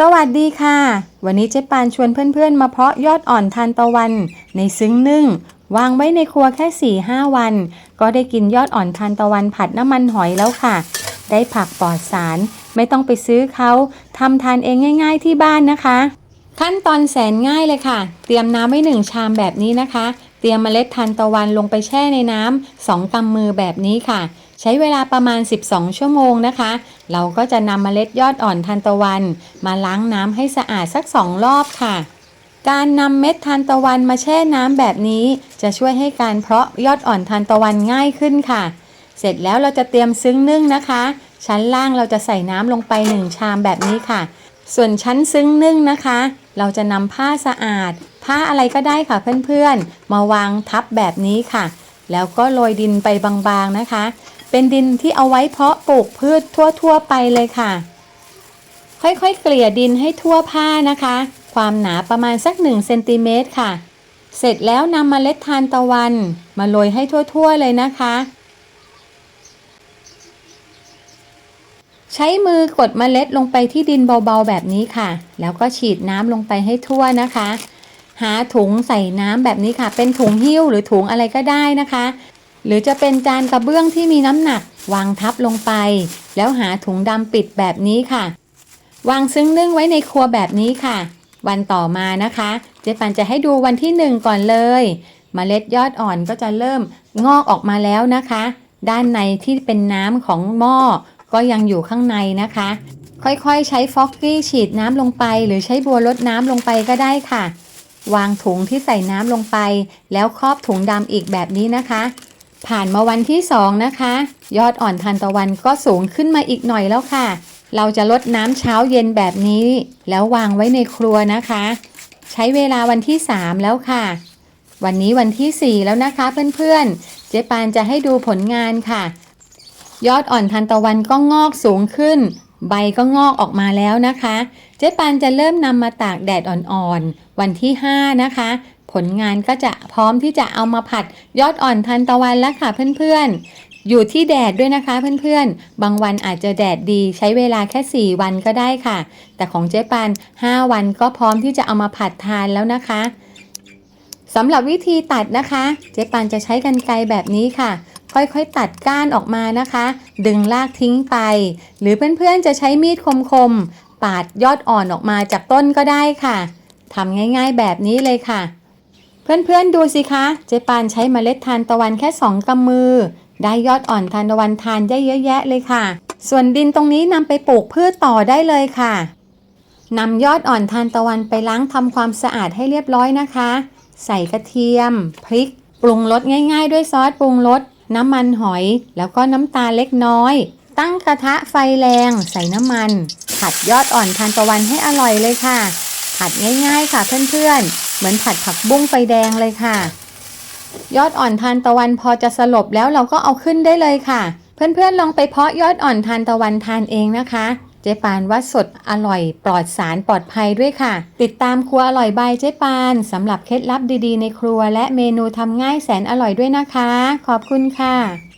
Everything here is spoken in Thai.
สวัสดีค่ะ วันนี้เจ๊ปานชวนเพื่อนๆ มาเพาะยอดอ่อนทานตะวัน ในซึ้งนึ่ง วางไว้ในครัวแค่4-5วัน ก็ได้กินยอดอ่อนทานตะวันผัดน้ำมันหอยแล้วค่ะ ได้ผักปลอดสาร ไม่ต้องไปซื้อเขาทำทานเองง่าย ๆ ที่บ้านนะคะ ขั้นตอนแสนง่ายเลยค่ะ เตรียมน้ำไว้หนึ่งชามแบบนี้นะคะ เตรียมเมล็ดทานตะวันลงไปแช่ในน้ำสองกำมือแบบนี้ค่ะ ใช้เวลาประมาณ 12 ชั่วโมงนะคะ เราก็จะนำเมล็ดยอดอ่อนทานตะวัน มาล้างน้ำให้สะอาดสักสองรอบค่ะ การนำเม็ดทานตะวันมาแช่น้ำแบบนี้ จะช่วยให้การเพาะยอดอ่อนทานตะวันง่ายขึ้นค่ะ เสร็จแล้วเราจะเตรียมซึ้งนึ่งนะคะ ชั้นล่างเราจะใส่น้ำลงไปหนึ่งชามแบบนี้ค่ะ ส่วนชั้นซึ้งนึ่งนะคะ เราจะนำผ้าสะอาด ผ้าอะไรก็ได้ค่ะเพื่อนๆ มาวางทับแบบนี้ค่ะ แล้วก็โรยดินไปบางๆนะคะ เป็นดินที่เอาไว้เพาะปลูกพืชทั่วๆไปเลยค่ะ ค่อยๆเกลี่ยดินให้ทั่วผ้านะคะ ความหนาประมาณสัก1เซนติเมตรค่ะ เสร็จแล้วนำเมล็ดทานตะวัน มาโรยให้ทั่วๆเลยนะคะ ใช้มือกดเมล็ดลงไปที่ดินเบาๆแบบนี้ค่ะ แล้วก็ฉีดน้ำลงไปให้ทั่วนะคะหาถุงใส่น้ำแบบนี้ค่ะ เป็นถุงหิ้วหรือถุงอะไรก็ได้นะคะ หรือจะเป็นจานกระเบื้องที่มีน้ำหนัก วางทับลงไป แล้วหาถุงดำปิดแบบนี้ค่ะ วางซึ้งนึ่งไว้ในครัวแบบนี้ค่ะ วันต่อมานะคะ เจ๊ปันจะให้ดูวันที่หนึ่งก่อนเลยมเมล็ดยอดอ่อนก็จะเริ่มงอกออกมาแล้วนะคะ ด้านในที่เป็นน้ำของหม้อก็ยังอยู่ข้างในนะคะ ค่อยๆ ใช้ฟอกกี้ฉีดน้ำลงไป หรือใช้บัวลดน้ำลงไปก็ได้ค่ะ วางถุงที่ใส่น้ำลงไป แล้วครอบถุงดำอีกแบบนี้นะคะ ผ่านมาวันที่สองนะคะ ยอดอ่อนทานตะวันก็สูงขึ้นมาอีกหน่อยแล้วค่ะ เราจะลดน้ำเช้าเย็นแบบนี้ แล้ววางไว้ในครัวนะคะ ใช้เวลาวันที่ 3 แล้วค่ะ วันนี้วันที่ 4 แล้วนะคะเพื่อนๆ เจ๊ปานจะให้ดูผลงานค่ะ ยอดอ่อนทานตะวันก็งอกสูงขึ้น ใบก็งอกออกมาแล้วนะคะ จ๊ปานจะเริ่มนำมาตากแดดอ่อนๆ วันที่ 5 นะคะ ผลงานก็จะพร้อมที่จะเอามาผัดยอดอ่อนทานตะวันแล้วค่ะเพื่อนๆ อยู่ที่แดดด้วยนะคะเพื่อนๆ บางวันอาจจะแดดดีใช้เวลาแค่ 4 วันก็ได้ค่ะ แต่ของเจ๊ปาน5 วันก็พร้อมที่จะเอามาผัดทานแล้วนะคะสำหรับวิธีตัดนะคะ เจ๊ปานจะใช้กรรไกรแบบนี้ค่ะค่อยๆ ตัดก้านออกมานะคะ ดึงรากทิ้งไป หรือเพื่อนๆ จะใช้มีดคม ปาดยอดอ่อนออกมาจากต้นก็ได้ค่ะทำง่ายๆแบบนี้เลยค่ะ เพื่อนๆดูสิคะเจ๊ปานใช้เมล็ดทานตะวันแค่2กำมือ ได้ยอดอ่อนทานตะวันทานได้เยอะแยะเลยค่ะ ส่วนดินตรงนี้นำไปปลูกพืชต่อได้เลยค่ะนำยอดอ่อนทานตะวันไปล้างทำความสะอาดให้เรียบร้อยนะคะ ใส่กระเทียม พริก ปรุงรสง่าย ๆ ด้วยซอสปรุงรสน้ำมันหอย แล้วก็น้ำตาลเล็กน้อย ตั้งกระทะไฟแรง ใส่น้ำมัน ผัดยอดอ่อนทานตะวันให้อร่อยเลยค่ะ ผัดง่ายๆค่ะเพื่อนๆ เหมือนผัดผักบุ้งไฟแดงเลยค่ะ ยอดอ่อนทานตะวันพอจะสลบแล้วเราก็เอาขึ้นได้เลยค่ะ เพื่อนๆลองไปเพาะยอดอ่อนทานตะวันทานเองนะคะ เจ๊ปานว่าสดอร่อย ปลอดสารปลอดภัยด้วยค่ะ ติดตามครัวอร่อยบายเจ๊ปานสำหรับเคล็ดลับดีๆ ในครัว และเมนูทำง่ายแสนอร่อยด้วยนะคะ ขอบคุณค่ะ